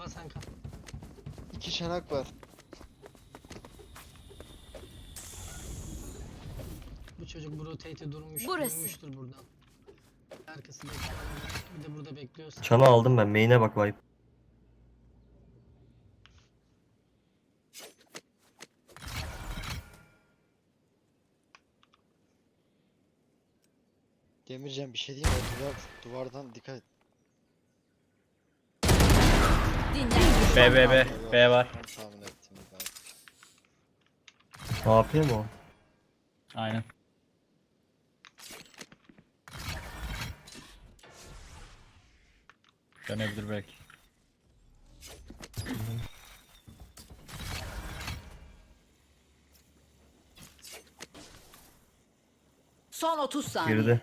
Mustafa sen kal. İki çanak var. Bu çocuk bu rotate'e durmuş, Burası. durmuştur buradan. Arkasında bir de burada bekliyorsa. Çanı aldım ben. Main'e bak Vibe. Demircan bir şey diyeyim mi? Duvar, duvardan dikkat et. B B B. B var. Tahmin ettim. Ben. AP mi o? Aynen. Dönebilir belki. Son 30 saniye. Girdi.